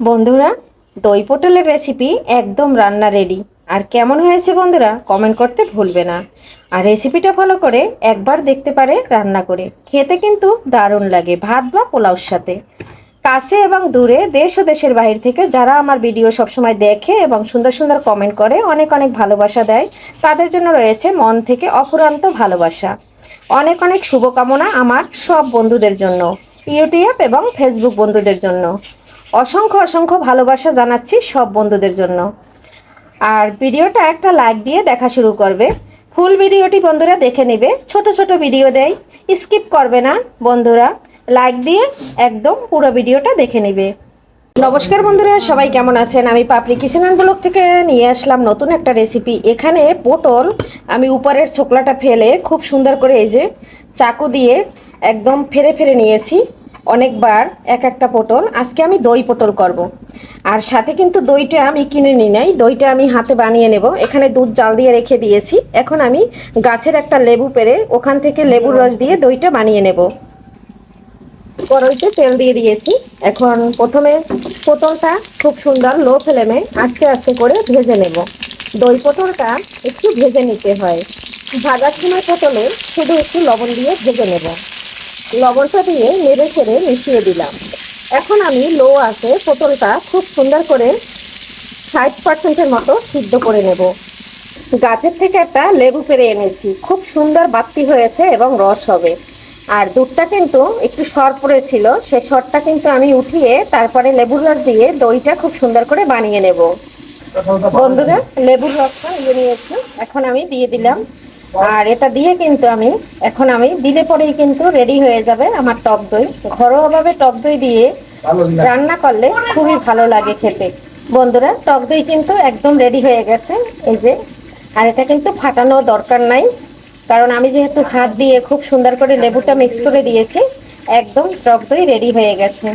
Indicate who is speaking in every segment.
Speaker 1: বন্ধুরা, দই পটলের রেসিপি একদম রান্না রেডি আর কেমন হয়েছে বন্ধুরা কমেন্ট করতে ভুলবে না। আর রেসিপিটা ফলো করে একবার দেখতে পারে রান্না করে। খেতে কিন্তু দারুণ লাগে, ভাত বা পোলাওর সাথে। কাছে এবং দূরে, দেশ ও দেশের বাহির থেকে যারা আমার ভিডিও সবসময় দেখে এবং সুন্দর সুন্দর কমেন্ট করে, অনেক অনেক ভালোবাসা দেয়। তাদের জন্য রয়েছে মন থেকে অফুরান্ত ভালোবাসা। অনেক অনেক শুভকামনা আমার সব বন্ধুদের জন্য ইউটিউব এবং ফেসবুক বন্ধুদের জন্য। অসংখ্য অসংখ্য ভালোবাসা জানাচ্ছি সব বন্ধুদের জন্য। আর ভিডিওটা একটা লাইক দিয়ে দেখা শুরু করবে। ফুল ভিডিওটি বন্ধুরা দেখে নেবে। ছোট ছোট ভিডিও দেয়। স্কিপ করবে না বন্ধুরা। লাইক দিয়ে একদম পুরো ভিডিওটা দেখে নেবে। নমস্কার বন্ধুরা, সবাই কেমন আছেন? আমি পাপড়ি কিচেন ব্লগ থেকে নিয়ে আসলাম নতুন একটা রেসিপি এখানে পটল, আমি উপরের ছোকলাটা ফেলে খুব সুন্দর করে এই যে চাকু দিয়ে একদম ফেরে ফেরে নিয়েছি। অনেকবার এক একটা পটল, আজকে আমি দই পটল করব। আর সাথে কিন্তু দইটা আমি কিনে নিই নাই, দইটা আমি হাতে বানিয়ে নেব। এখানে দুধ জাল দিয়ে রেখে দিয়েছি। এখন আমি গাছের একটা লেবু পেরে ওখান থেকে লেবুর রস দিয়ে দইটা বানিয়ে নেব। কড়াইতে তেল দিয়ে দিয়েছি। এখন প্রথমে পটলটা খুব সুন্দর লো ফ্লেমে আস্তে আস্তে করে ভেজে নেব। দই পটলটা একটু ভেজে নিতে হয়। ভাজার সময় পটলে শুধু একটু লবণ দিয়ে ভেজে নেব। লবণটা দিয়ে নেড়ে ছেড়ে মিশিয়ে দিলাম। এখন আমি লো আছে পটলটা খুব সুন্দর করে ষাট পার্সেন্টের মতো সিদ্ধ করে নেব। গাছের থেকে একটা লেবু পেরে এনেছি। খুব সুন্দর বাতি হয়েছে এবং রস হবে। আর দুধটা কিন্তু একটু সর পড়েছিল, সে সরটা কিন্তু আমি উঠিয়ে তারপরে লেবুর রস দিয়ে দইটা খুব সুন্দর করে বানিয়ে নেব। বন্ধুরা, লেবুর রসটা নিয়ে নিয়েছি। এখন আমি দিয়ে দিলাম আর এটা দিয়ে কিন্তু আমি এখন আমি দিলে পরেই কিন্তু রেডি হয়ে যাবে আমার টক দই। ঘরোয়াভাবে টক দই দিয়ে রান্না করলে খুবই ভালো লাগে খেতে। বন্ধুরা টক দই কিন্তু একদম রেডি হয়ে গেছে। এই যে আর এটা কিন্তু ফাটানো দরকার নাই। কারণ আমি যেহেতু হাত দিয়ে খুব সুন্দর করে লেবুটা মিক্স করে দিয়েছি একদম টক দই রেডি হয়ে গেছে।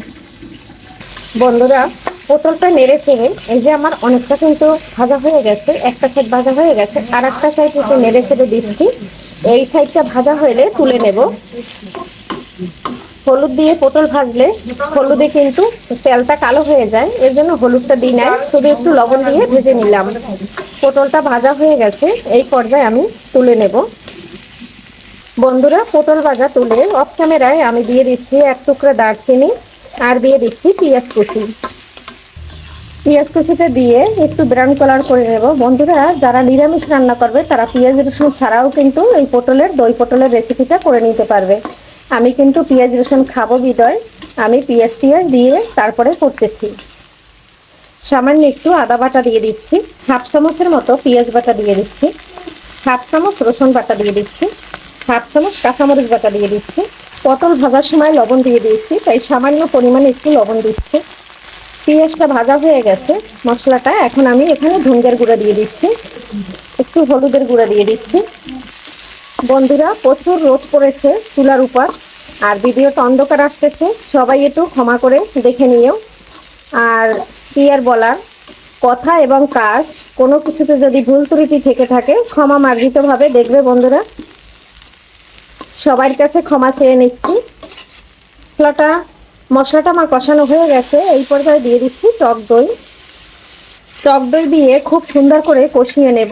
Speaker 1: বন্ধুরা পটলটা নেড়ে চেড়ে এই যে আমার অনেকটা কিন্তু ভাজা হয়ে গেছে, একটা সাইড ভাজা হয়ে গেছে, আর একটা সাইড একটু নেড়ে চেড়ে দিচ্ছি। এই সাইডটা ভাজা হলে তুলে নেব। হলুদ দিয়ে পটল ভাজলে হলুদে কিন্তু তেলটা কালো হয়ে যায়, এর জন্য হলুদটা দিই নাই, শুধু একটু লবণ দিয়ে ভেজে নিলাম। পটলটা ভাজা হয়ে গেছে, এই পর্যায়ে আমি তুলে নেব। বন্ধুরা, পটল ভাজা তুলে অফ ক্যামেরায় আমি দিয়ে দিচ্ছি এক টুকরা দারচিনি, আর দিয়ে দিচ্ছি পেঁয়াজ কুচি। পেঁয়াজ কুচিটা দিয়ে একটু ব্রাউন কালার করে নেব। বন্ধুরা, যারা নিরামিষ রান্না করবে, তারা পেঁয়াজ রসুন ছাড়াও কিন্তু এই পটলের, দই পটলের রেসিপিটা করে নিতে পারবে। আমি কিন্তু পেঁয়াজ রসুন খাব বিদয়। আমি পেঁয়াজ টিয়াজ দিয়ে তারপরে করতেছি। সামান্য একটু আদা বাটা দিয়ে দিচ্ছি। হাফ চামচের মতো পেঁয়াজ বাটা দিয়ে দিচ্ছি। হাফ চামচ রসুন বাটা দিয়ে দিচ্ছি। হাফ চামচ কাঁচামরিচ বাটা দিয়ে দিচ্ছি। পটল ভাজার সময় লবণ দিয়ে দিচ্ছি তাই সামান্য পরিমাণে একটু লবণ দিচ্ছি। পেঁয়াজটা ভাজা হয়ে গেছে, মশলাটা। এখন আমি এখানে ধনিয়ার গুঁড়া দিয়ে দিচ্ছি, একটু হলুদের গুঁড়া দিয়ে দিচ্ছি। বন্ধুরা, প্রচুর রোদ পড়েছে চুলার উপর, আর ভিডিওটা অন্ধকার আসতেছে, সবাই একটু ক্ষমা করে দেখে নিও। আর কি আর বলার, কথা এবং কাজ, কোনো কিছুতে যদি ভুল ত্রুটি থেকে থাকে, ক্ষমা মার্জিতভাবে দেখবে বন্ধুরা। সবার কাছে ক্ষমা চেয়ে নিচ্ছি। মশলাটা মশলাটা আমার কষানো হয়ে গেছে। এই পর্যায়ে দিয়ে দিচ্ছি টক দই। টক দই দিয়ে খুব সুন্দর করে কষিয়ে নেব।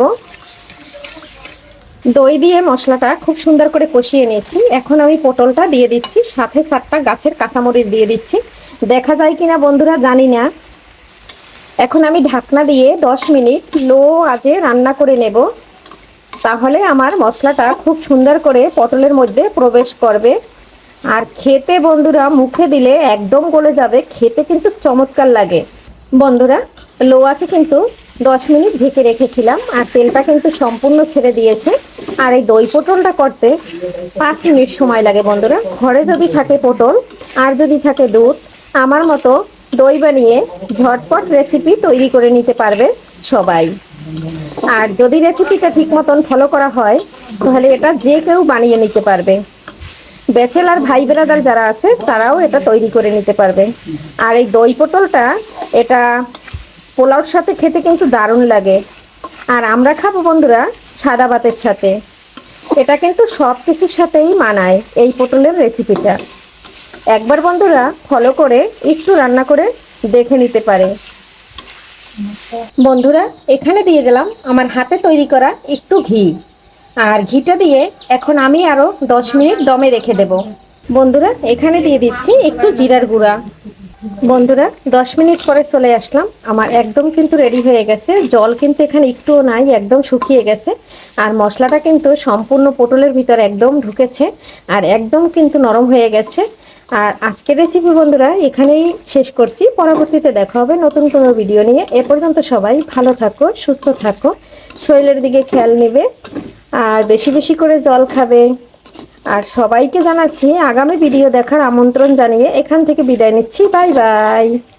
Speaker 1: দই দিয়ে মশলাটা খুব সুন্দর করে কষিয়ে নিয়েছি। এখন আমি পটলটা দিয়ে দিচ্ছি, সাথে সাতটা গাছের কাঁচামরিচ দিয়ে দিচ্ছি। দেখা যায় কিনা বন্ধুরা জানি না। এখন আমি ঢাকনা দিয়ে দশ মিনিট লো আজে রান্না করে নেব। তাহলে আমার মশলাটা খুব সুন্দর করে পটলের মধ্যে প্রবেশ করবে। আর খেতে বন্ধুরা মুখে দিলে একদম গলে যাবে, খেতে কিন্তু চমৎকার লাগে। বন্ধুরা, লো আছে কিন্তু দশ মিনিট ঢেকে রেখেছিলাম আর তেলটা কিন্তু সম্পূর্ণ ছেড়ে দিয়েছে। আর এই দই পটলটা করতে পাঁচ মিনিট সময় লাগে বন্ধুরা। ঘরে যদি থাকে পটল, আর যদি থাকে দুধ, আমার মতো দই বানিয়ে ঝটপট রেসিপি তৈরি করে নিতে পারবে সবাই। আর যদি রেসিপিটা ঠিক মতন ফলো করা হয়, তাহলে এটা যে কেউ বানিয়ে নিতে পারবে। ব্যাচেলার ভাই বেরাদার যারা আছে, তারাও এটা তৈরি করে নিতে পারবে। আর এই দই পটলটা, এটা পোলাওর সাথে খেতে কিন্তু দারুণ লাগে। আর আমরা খাব বন্ধুরা সাদা ভাতের সাথে। এটা কিন্তু সব কিছুর সাথেই মানায় এই পটলের রেসিপিটা একবার বন্ধুরা ফলো করে একটু রান্না করে দেখে নিতে পারে। বন্ধুরা, এখানে দিয়ে দিলাম আমার হাতে তৈরি করা একটু ঘি। আর ঘিটা দিয়ে এখন আমি আরও দশ মিনিট দমে রেখে দেব। বন্ধুরা, এখানে দিয়ে দিচ্ছি একটু জিরার গুঁড়া। বন্ধুরা, দশ মিনিট পরে চলে আসলাম। আমার একদম কিন্তু রেডি হয়ে গেছে। জল কিন্তু এখানে একটুও নাই, একদম শুকিয়ে গেছে। আর মশলাটা কিন্তু সম্পূর্ণ পটলের ভিতর একদম ঢুকেছে আর একদম কিন্তু নরম হয়ে গেছে। আর আজকের রেসিপি বন্ধুরা, এখানেই শেষ করছি। পরবর্তীতে দেখা হবে নতুন কোনো ভিডিও নিয়ে। এ পর্যন্ত সবাই ভালো থাকো, সুস্থ থাকো। শরীরের দিকে খেয়াল নেবে। আর বেশি বেশি করে জল খাবে। আর সবাইকে জানাচ্ছি, আগামী ভিডিও দেখার আমন্ত্রণ জানিয়ে এখান থেকে বিদায় নিচ্ছি। Bye bye.